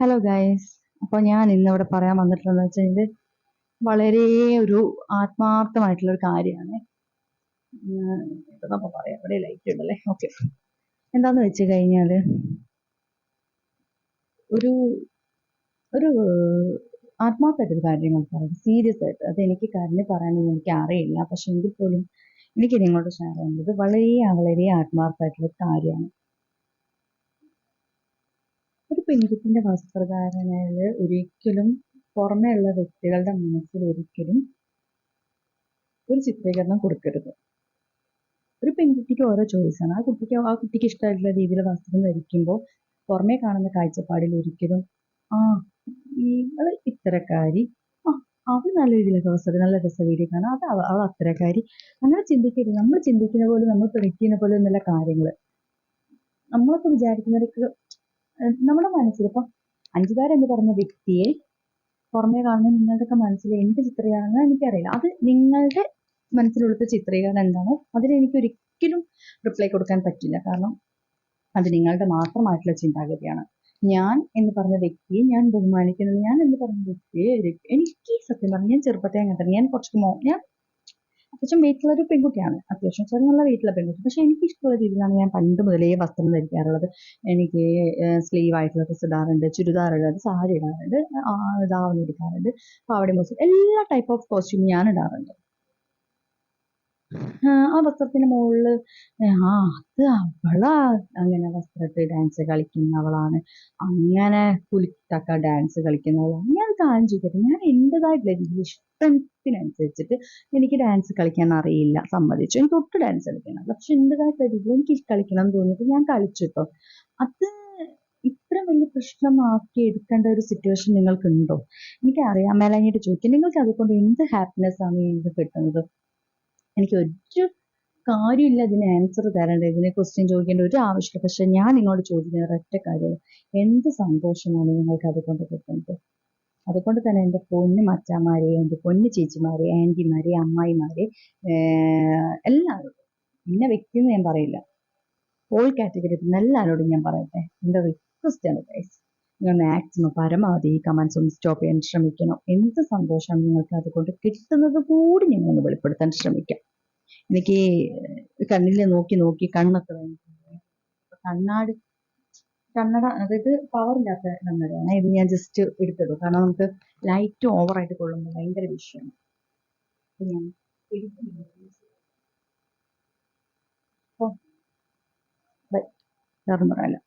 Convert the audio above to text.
Hello guys അപ്പോൾ ഞാൻ ഇന്ന് ഇവിടെ പറയാൻ വന്നിട്ടുള്ളത് വെച്ചാൽ ഇത് വളരെ ഒരു ആത്മാർത്ഥമായിട്ടുള്ള ഒരു കാര്യമാണ്. പറയാം. ഇവിടെ ലൈറ്റ് ഉണ്ടല്ലേ? ഓക്കെ എന്താന്ന് വെച്ച് കഴിഞ്ഞാൽ ഒരു ഒരു ആത്മാർത്ഥമായിട്ടൊരു കാര്യങ്ങൾ പറയാം സീരിയസ് ആയിട്ട്. അത് എനിക്ക് കരഞ്ഞ് പറയാനൊന്നും എനിക്ക് അറിയില്ല. പക്ഷെ എങ്കിൽ പോലും എനിക്ക് നിങ്ങളോട് ഷെയർ ചെയ്യുന്നത് വളരെ വളരെ ആത്മാർത്ഥമായിട്ടുള്ള കാര്യമാണ്. പെൺകുട്ടിന്റെ വസ്ത്രധാരണയിൽ ഒരിക്കലും പുറമെയുള്ള വ്യക്തികളുടെ മനസ്സിൽ ഒരിക്കലും ഒരു ചിത്രീകരണം കൊടുക്കരുത്. ഒരു പെൺകുട്ടിക്ക് ഓരോ ചോയ്സാണ് ആ കുട്ടിക്ക് ആ കുട്ടിക്ക് ഇഷ്ടമായിട്ടുള്ള രീതിയിൽ വസ്ത്രം ധരിക്കുമ്പോൾ പുറമേ കാണുന്ന കാഴ്ചപ്പാടിൽ ഒരിക്കലും ആ ഈ ഇത്തരക്കാരി ആ അവൾ നല്ല രീതിയിലൊക്കെ വസ്ത്രം നല്ല രസവീഡിയോ കാണാം അത് അവൾ അത്തരക്കാരി. അങ്ങനെ ചിന്തിക്കരുത്. നമ്മൾ ചിന്തിക്കുന്ന പോലെ നമ്മൾ പ്രഡിക്റ്റ് പോലെ എന്നുള്ള കാര്യങ്ങൾ നമ്മളൊക്കെ വിചാരിക്കുന്നവർക്ക് നമ്മുടെ മനസ്സിൽ ഇപ്പം അഞ്ചുതാരം എന്ന് പറഞ്ഞ വ്യക്തിയെ പുറമേ കാണുന്ന നിങ്ങളുടെയൊക്കെ മനസ്സിൽ എന്ത് ചിത്രീകരണം എനിക്കറിയില്ല. അത് നിങ്ങളുടെ മനസ്സിലുള്ള ചിത്രീകരണം എന്താണോ? അതിന് എനിക്ക് ഒരിക്കലും റിപ്ലൈ കൊടുക്കാൻ പറ്റില്ല. കാരണം അത് നിങ്ങളുടെ മാത്രമായിട്ടുള്ള ചിന്താഗതിയാണ്. ഞാൻ എന്ന് പറഞ്ഞ വ്യക്തിയെ ഞാൻ ബഹുമാനിക്കുന്നത് ഞാൻ എന്ന് പറഞ്ഞ വ്യക്തിയെ എനിക്ക് സത്യം പറഞ്ഞാൽ ഞാൻ ചെറുപ്പത്തെ അങ്ങനെ തന്നെ. ഞാൻ കുറച്ച് മോ ഞാൻ അത്യാവശ്യം വെയിറ്റുള്ള ഒരു പെൺകുട്ടിയാണ്. അത്യാവശ്യം ചെറുതുള്ള വെയിറ്റുള്ള പെൺകുട്ടി. പക്ഷെ എനിക്ക് ഇഷ്ടമുള്ള രീതിയിലാണ് ഞാൻ പണ്ട് മുതലേ വസ്ത്രം ധരിക്കാറുള്ളത്. എനിക്ക് സ്ലീവ് ആയിട്ടുള്ള ഡ്രസ്സ് ഇടാറുണ്ട് ചുരിദാർ ഇടാറുണ്ട് സാരി ഇടാറുണ്ട് ദാവണി എടുക്കാറുണ്ട് പാവടി കോസ്റ്റ്യൂം എല്ലാ ടൈപ്പ് ഓഫ് കോസ്റ്റ്യൂം ഞാൻ ഇടാറുണ്ട്. ആ വസ്ത്രത്തിന് മുകളിൽ ആ അത് അവളാ അങ്ങനെ വസ്ത്രത്തിൽ ഡാൻസ് കളിക്കുന്നവളാണ്. അങ്ങനെ കുലിത്തക്ക ഡാൻസ് കളിക്കുന്നവളാണ്. കാര്യം ചെയ്തിട്ട് ഞാൻ എന്റെതായിട്ടുള്ള രീതിയിൽ ഇഷ്ടത്തിനനുസരിച്ചിട്ട് എനിക്ക് ഡാൻസ് കളിക്കാൻ അറിയില്ല സമ്മതിച്ചു. എനിക്ക് ഒട്ടും ഡാൻസ് കളിക്കണം പക്ഷെ എന്റെതായിട്ടുള്ള രീതിയിൽ എനിക്ക് കളിക്കണം എന്ന് തോന്നിയിട്ട് ഞാൻ കളിച്ചു കേട്ടോ അത് ഇത്ര വലിയ പ്രശ്നമാക്കി എടുക്കേണ്ട ഒരു സിറ്റുവേഷൻ നിങ്ങൾക്കുണ്ടോ? എനിക്ക് അറിയാൻ മേലാഞ്ഞിട്ട് ചോദിക്കും. നിങ്ങൾക്ക് അതുകൊണ്ട് എന്ത് ഹാപ്പിനെസ് ആണ് നിങ്ങൾക്ക് കിട്ടുന്നത്? എനിക്ക് ഒരു കാര്യമില്ല അതിന് ആൻസർ തരേണ്ട ഇതിനെ ക്വസ്റ്റ്യൻ ചോദിക്കേണ്ട ഒരു ആവശ്യമില്ല. പക്ഷെ ഞാൻ നിങ്ങളോട് ചോദിക്കുന്ന ഒരൊറ്റ കാര്യം. എന്ത് സന്തോഷമാണ് നിങ്ങൾക്ക് അതുകൊണ്ട് കിട്ടുന്നത്? അതുകൊണ്ട് തന്നെ എന്റെ പൊന്നു മച്ചാമാരെ എന്റെ പൊന്നു ചേച്ചിമാരെ ആന്റിമാരെ അമ്മായിമാരെ എല്ലാവരും ഇന്ന വ്യക്തി എന്ന് ഞാൻ പറയില്ല. ഓൾ കാറ്റഗറി എല്ലാവരോടും ഞാൻ പറയട്ടെ. എന്റെ റിക്വസ്റ്റ് ആണ് ഗൈസ് നിങ്ങൾ മാക്സിമം പരമാവധി ഈ കമൻസ് ഒന്ന് സ്റ്റോപ്പ് ചെയ്യാൻ ശ്രമിക്കണം. എന്ത് സന്തോഷമാണ് നിങ്ങൾക്ക് അതുകൊണ്ട് കിട്ടുന്നത് കൂടി നിങ്ങളൊന്ന് വെളിപ്പെടുത്താൻ ശ്രമിക്കാം. എനിക്ക് കണ്ണിൽ നോക്കി നോക്കി കണ്ണൊക്കെ കണ്ണാടി കണ്ണട അതായത് പവർ ഇല്ലാത്ത കണ്ണടയാണ്. ഇത് ഞാൻ ജസ്റ്റ് എടുത്തത്. കാരണം നമുക്ക് ലൈറ്റ് ഓവറായിട്ട് കൊള്ളുമ്പോൾ ഭയങ്കര വിഷയമാണ്. ഞാൻ വേറെ പറയാനല്ല.